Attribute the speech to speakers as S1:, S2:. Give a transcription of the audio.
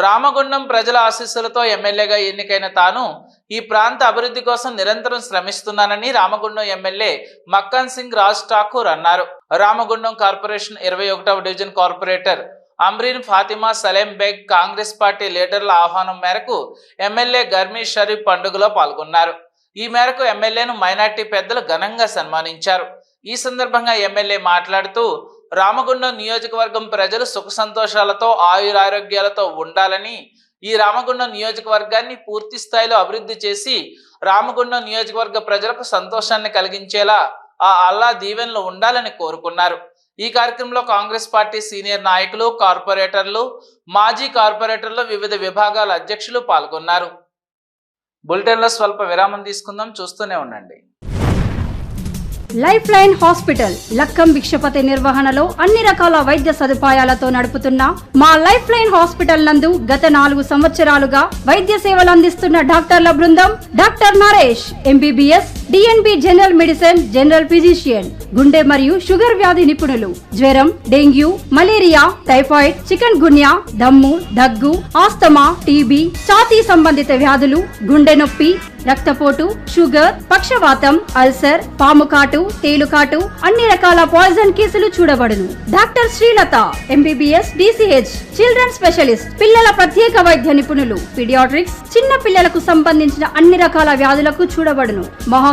S1: రామగుండం ప్రజల ఆశీస్సులతో ఎమ్మెల్యేగా ఎన్నికైన తాను ఈ ప్రాంత అభివృద్ధి కోసం నిరంతరం శ్రమిస్తున్నానని రామగుండం ఎమ్మెల్యే మక్కన్ సింగ్ రాజ్ ఠాకూర్ అన్నారు. రామగుండం కార్పొరేషన్ ఇరవై ఒకటవ division corporator Amreen Fatima Salem Baig Congress party లీడర్ల ఆహ్వానం మేరకు ఎమ్మెల్యే గర్మీ షరీఫ్ పండుగలో పాల్గొన్నారు. ఈ మేరకు ఎమ్మెల్యేను మైనార్టీ పెద్దలు ఘనంగా సన్మానించారు. ఈ సందర్భంగా ఎమ్మెల్యే మాట్లాడుతూ రామగుండం నియోజకవర్గం ప్రజలు సుఖ సంతోషాలతో ఆయురారోగ్యాలతో ఉండాలని ఈ రామగుండం నియోజకవర్గాన్ని పూర్తి స్థాయిలో అభివృద్ధి చేసి రామగుండం నియోజకవర్గ ప్రజలకు సంతోషాన్ని కలిగించేలా ఆ అల్లా దీవెనలు ఉండాలని కోరుకున్నారు. ఈ కార్యక్రమంలో కాంగ్రెస్ పార్టీ సీనియర్ నాయకులు కార్పొరేటర్లు మాజీ కార్పొరేటర్లు వివిధ విభాగాల అధ్యక్షులు పాల్గొన్నారు. బులెటిన్లో స్వల్ప విరామం తీసుకుందాం. చూస్తూనే ఉండండి.
S2: Life line hospital Lakkam Bhikshapathi నిర్వహణలో అన్ని రకాల వైద్య సదుపాయాలతో నడుపుతున్న మా లైఫ్ లైన్ హాస్పిటల్ నందు గత నాలుగు సంవత్సరాలుగా వైద్య సేవలు అందిస్తున్న డాక్టర్ల బృందం doctor Naresh MBBS DNB general medicine general physician గుండె మరియు షుగర్ వ్యాధి నిపుణులు. జ్వరం dengue malaria typhoid chikungunya దమ్ము దగ్గు ఆస్తమా టీబీ ఛాతీ సంబంధిత వ్యాధులు గుండె నొప్పి రక్తపోటు షుగర్ పక్షవాతం అల్సర్ పాముకాటు తేలుకాటు అన్ని రకాల పాయిజన్ కేసులు చూడబడును. Doctor Srilatha MBBS DCH children specialist పిల్లల ప్రత్యేక వైద్య నిపుణులు పిడియాట్రిక్స్ చిన్న పిల్లలకు సంబంధించిన అన్ని రకాల వ్యాధులకు చూడబడును. మహా